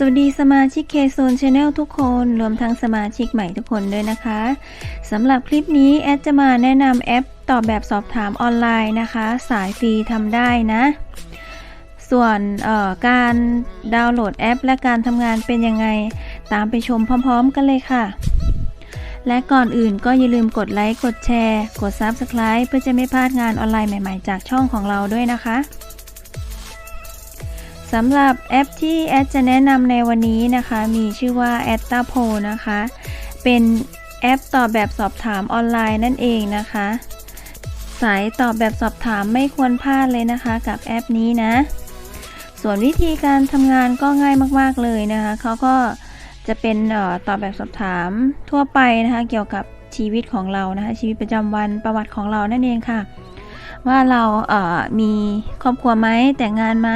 สวัสดีสมาชิกเคโซนชาแนลทุกคน รวมทั้งสมาชิกใหม่ทุกคนด้วยนะคะสำหรับคลิปนี้แอดจะมาแนะนำแอปตอบแบบสอบถามออนไลน์นะคะ สายฟรีทำได้นะ ส่วนการดาวน์โหลดแอป และการทำงานเป็นยังไง ตามไปชมพร้อม ๆ กันเลยค่ะ และก่อนอื่นก็อย่าลืมกดไลค์ กดแชร์ กด Subscribe เพื่อจะไม่พลาดงานออนไลน์ใหม่ ๆ จากช่องของเราด้วยนะคะ สำหรับแอปที่แอดจะแนะนำในวันนี้นะคะ มีชื่อว่า a d t a p o นะคะ เป็นแอปตอบแบบสอบถามออนไลน์นั่นเองนะคะ สายตอบแบบสอบถามไม่ควรพลาดเลยนะคะกับแอปนี้นะ ส่วนวิธีการทำงานก็ง่ายมากๆเลยนะคะเขาก็จะเป็นออตอบแบบสอบถามทั่วไปนะคะเกี่ยวกับชีวิตของเรานะคะชีวิตประจำวันประวัติของเรานั่นเองค่ะ ว่าเราเอ่อมีครอบครัวไหมแต่งงานไหม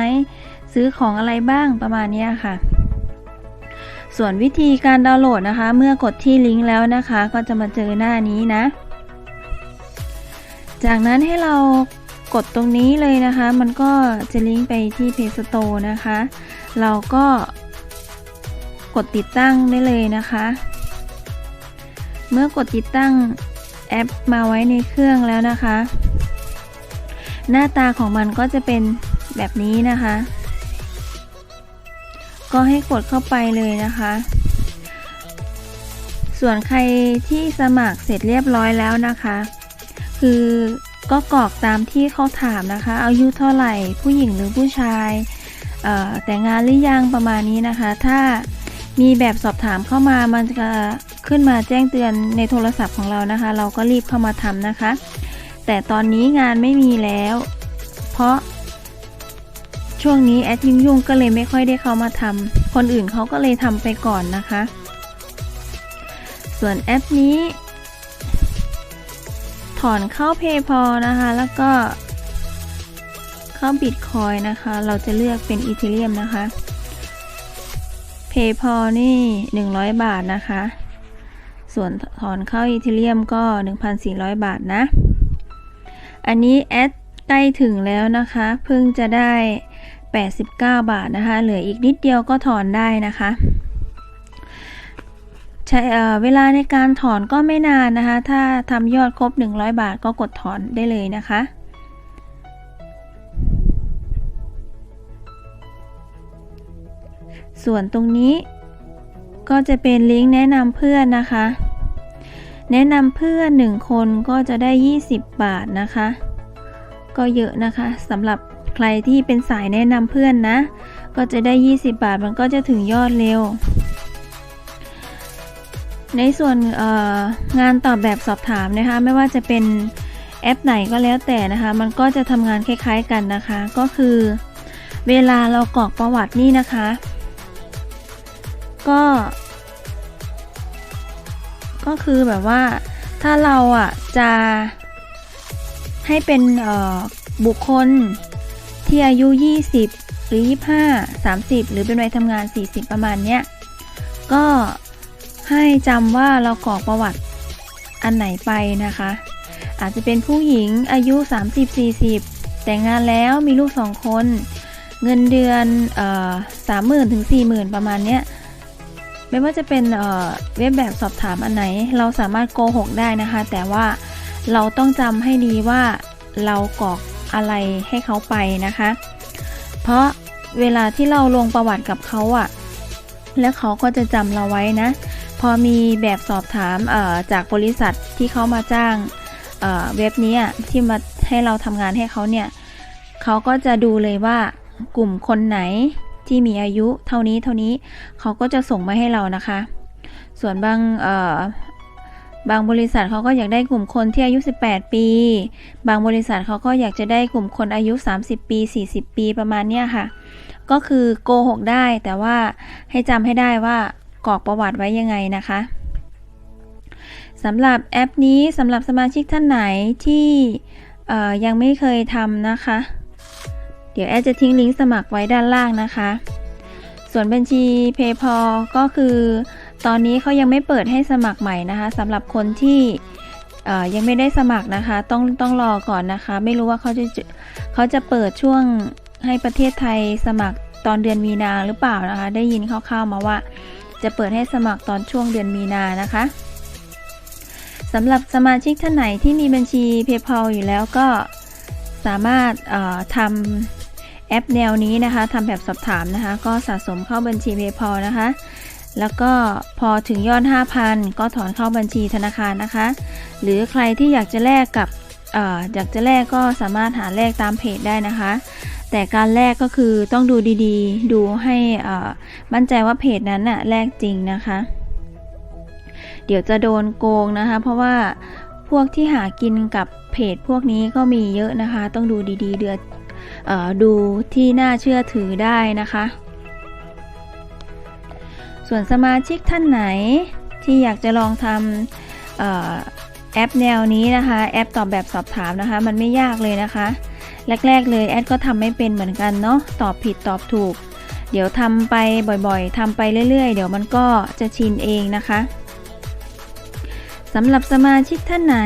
ซื้อของอะไรบ้างประมาณนี้ค่ะ ส่วนวิธีการดาวน์โหลดนะคะ เมื่อกดที่ลิงก์แล้วนะคะ ก็จะมาเจอหน้านี้นะ จากนั้นให้เรากดตรงนี้เลยนะคะ มันก็จะลิงก์ไปที่ Play Store นะคะ เราก็กดติดตั้งได้เลยนะคะ เมื่อกดติดตั้งแอปมาไว้ในเครื่องแล้วนะคะ หน้าตาของมันก็จะเป็นแบบนี้นะคะ ก็ให้กดเข้าไปเลยนะคะ ส่วนใครที่สมัครเสร็จเรียบร้อยแล้วนะคะ คือก็กรอกตามที่เขาถามนะคะ อายุเท่าไหร่ผู้หญิงหรือผู้ชายแต่งงานหรือยังประมาณนี้นะคะ ถ้ามีแบบสอบถามเข้ามามันจะขึ้นมาแจ้งเตือนในโทรศัพท์ของเรานะคะ เราก็รีบเข้ามาทำนะคะ แต่ตอนนี้งานไม่มีแล้ว เพราะ ช่วงนี้แอดยุ่งยุ่งก็เลยไม่ค่อยได้เข้ามาทำคนอื่นเขาก็เลยทำไปก่อนนะคะ ส่วนแอปนี้ ถอนเข้า PayPal นะคะ แล้วก็ เข้า Bitcoin นะคะ เราจะเลือกเป็น Ethereum นะคะ PayPal นี่ 100 บาทนะคะ ส่วนถอนเข้า Ethereum ก็ 1,400 บาทนะ อันนี้แอดใกล้ถึงแล้วนะคะ เพิ่งจะได้ 89 บาทนะคะ เหลืออีกนิดเดียวก็ถอนได้นะคะใช้เเวลาในการถอนก็ไม่นานนะคะ ถ้าทำยอดครบ 100 บาทก็กดถอนได้เลยนะคะส่วนตรงนี้ก็จะเป็นลิงก์แนะนำเพื่อนนะคะ แนะนำเพื่อน 1 คนก็จะได้ 20 บาทนะคะ ก็เยอะนะคะสำหรับ ใครที่เป็นสายแนะนำเพื่อนนะ ก็จะได้ 20 บาทมันก็จะถึงยอดเร็ว ในส่วนงานตอบแบบสอบถามนะคะ ไม่ว่าจะเป็นแอปไหนก็แล้วแต่นะคะ มันก็จะทำงานคล้าย ๆกันนะคะ ก็คือเวลาเรากรอกประวัตินี่นะคะ ก็ ก็คือแบบว่าถ้าเราอะจะให้เป็นบุคคล ที่อายุ 20 หรือ 25 30 หรือเป็นวัยทำงาน 40 ประมาณเนี้ย ก็ให้จำว่าเรากรอกประวัติอันไหนไปนะคะ อาจจะเป็นผู้หญิงอายุ 30-40 แต่งงานแล้วมีลูก2คน เงินเดือนเอ่อ30,000ถึง40,000ประมาณเนี้ยไม่ว่าจะเป็นเว็บแบบสอบถามอันไหน เราสามารถโกหกได้นะคะ แต่ว่าเราต้องจำให้ดีว่าเรากรอก อะไรให้เขาไปนะคะ เพราะเวลาที่เราลงประวัติกับเขาอะแล้วเขาก็จะจำเราไว้นะ พอมีแบบสอบถามจากบริษัทที่เขามาจ้างเเว็บนี้ที่มาให้เราทำงานให้เขาเนี่ยเขาก็จะดูเลยว่ากลุ่มคนไหนที่มีอายุเท่านี้เท่านี้เขาก็จะส่งมาให้เรานะคะ ส่วนบางอ บางบริษัทเขาก็อยากได้กลุ่มคนที่อายุ 18 ปี บางบริษัทเขาก็อยากจะได้กลุ่มคนอายุ 30 ปี 40 ปีประมาณเนี้ยค่ะ ก็คือโกหกได้แต่ว่าให้จำให้ได้ว่ากรอกประวัติไว้ยังไงนะคะสำหรับแอปนี้สำหรับสมาชิกท่านไหนที่ยังไม่เคยทำนะคะ เดี๋ยวแอดจะทิ้งลิงก์สมัครไว้ด้านล่างนะคะ ส่วนบัญชี PayPal ก็คือ ตอนนี้เขายังไม่เปิดให้สมัครใหม่นะคะสำหรับคนที่ยังไม่ได้สมัครนะคะ ต้องต้องรอก่อนนะคะ ไม่รู้ว่าเขาจะเขาจะเปิดช่วงให้ประเทศไทยสมัครตอนเดือนมีนาหรือเปล่านะคะ ได้ยินคร่าวๆมาว่า จะเปิดให้สมัครตอนช่วงเดือนมีนานะคะสำหรับสมาชิกท่านไหนที่มีบัญชี PayPal อยู่แล้วก็สามารถทำแอปแนวนี้นะคะทำแบบสอบถามนะคะ ก็สะสมเข้าบัญชี PayPal นะคะ แล้วก็พอถึงยอด 5,000 ก็ถอนเข้าบัญชีธนาคารนะคะ หรือใครที่อยากจะแลกกับออยากจะแลกก็สามารถหาแลกตามเพจได้นะคะ แต่การแลกก็คือต้องดูดีๆ ดูให้มั่นใจว่าเพจนั้นน่ะแลกจริงนะคะ เดี๋ยวจะโดนโกงนะคะ เพราะว่าพวกที่หากินกับเพจพวกนี้ก็มีเยอะนะคะ ต้องดูดีๆ เดือเออดูที่น่าเชื่อถือได้นะคะ ส่วนสมาชิกท่านไหนที่อยากจะลองทำออแอปแนวนี้นะคะ แอปตอบแบบสอบถามนะคะ มันไม่ยากเลยนะคะ แรก ๆ เลยแอดก็ทำไม่เป็นเหมือนกันเนาะตอบผิดตอบถูก เดี๋ยวทำไปบ่อยๆทำไปเรื่อย ๆ เดี๋ยวมันก็จะชินเองนะคะสำหรับสมาชิกท่านไหน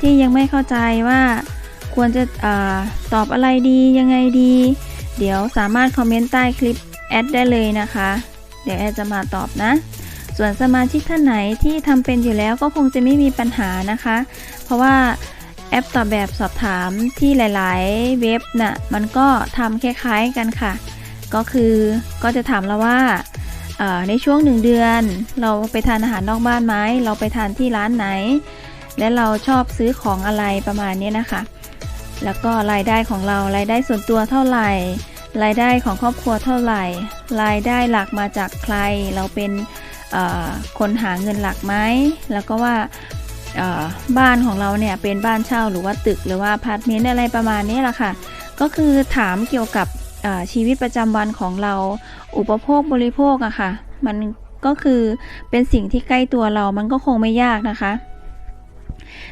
ที่ยังไม่เข้าใจว่าควรจะอตอบอะไรดียังไงดี เดี๋ยวสามารถคอมเมนต์ใต้คลิปแอดได้เลยนะคะ เดี๋ยวแอจะมาตอบนะ ส่วนสมาชิกท่านไหนที่ทำเป็นอยู่แล้วก็คงจะไม่มีปัญหานะคะ เพราะว่าแอปตอบแบบสอบถามที่หลาย ๆ เว็บน่ะมันก็ทำคล้าย ๆ กันค่ะ ก็คือก็จะถามเราว่าในช่วงหนึ่งเดือน เราไปทานอาหารนอกบ้านไหมเราไปทานที่ร้านไหน และเราชอบซื้อของอะไรประมาณนี้นะคะ แล้วก็รายได้ของเรารายได้ส่วนตัวเท่าไหร่ รายได้ของครอบครัวเท่าไหร่ รายได้หลักมาจากใคร เราเป็นคนหาเงินหลักไหม แล้วก็ว่าบ้านของเราเนี่ยเป็นบ้านเช่าหรือว่าตึกหรือว่าพาร์ตเมนต์อะไรประมาณนี้แหละค่ะ ก็คือถามเกี่ยวกับชีวิตประจำวันของเรา อุปโภคบริโภคอะค่ะ มันก็คือเป็นสิ่งที่ใกล้ตัวเรา มันก็คงไม่ยากนะคะ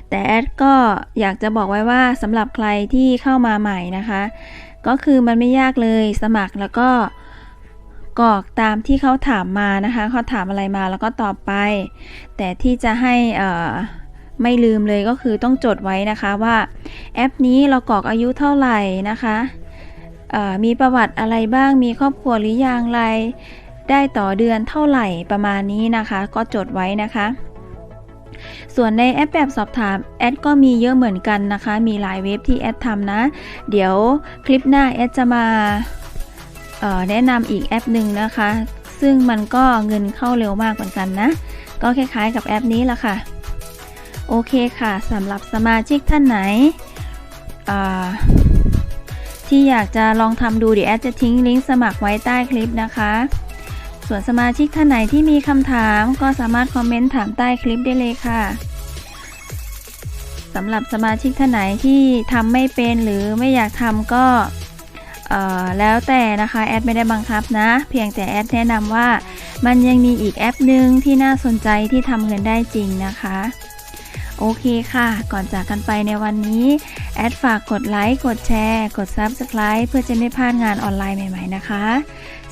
แต่แอดก็อยากจะบอกไว้ว่าสำหรับใครที่เข้ามาใหม่นะคะ ก็คือมันไม่ยากเลยสมัครแล้วก็กรอกตามที่เขาถามมานะคะเขาถามอะไรมาแล้วก็ตอบไป แต่ที่จะให้อ่อไม่ลืมเลยก็คือต้องจดไว้นะคะว่าแอปนี้เรากรอกอายุเท่าไหร่นะคะมีประวัติอะไรบ้างมีครอบครัวหรือยังไร ได้ต่อเดือนเท่าไหร่ประมาณนี้นะคะ ก็จดไว้นะคะ ส่วนในแอปแบบสอบถามแอดก็มีเยอะเหมือนกันนะคะ มีหลายเว็บที่แอดทำนะ เดี๋ยวคลิปหน้าแอดจะมาแนะนำอีกแอปหนึ่งนะคะ ซึ่งมันก็เงินเข้าเร็วมากเหมือนกันนะ ก็คล้ายๆกับแอปนี้ละค่ะ โอเคค่ะสำหรับสมาชิกท่านไหนที่อยากจะลองทำดูเดี๋ยวแอดจะทิ้งลิงก์สมัครไว้ใต้คลิปนะคะ ส่วนสมาชิกท่านไหนที่มีคำถามก็สามารถคอมเมนต์ถามใต้คลิปได้เลยค่ะสำหรับสมาชิกท่านไหนที่ทำไม่เป็นหรือไม่อยากทำก็แล้วแต่นะคะแอดไม่ได้บังคับนะ เพียงแต่แอดแนะนำว่ามันยังมีอีกแอปหนึ่งที่น่าสนใจที่ทำเงินได้จริงนะคะโอเคค่ะ ก่อนจากกันไปในวันนี้ แอดฝากกดไลค์ กดแชร์ กด Subscribe เพื่อจะไม่พลาดงานออนไลน์ใหม่ ๆ นะคะ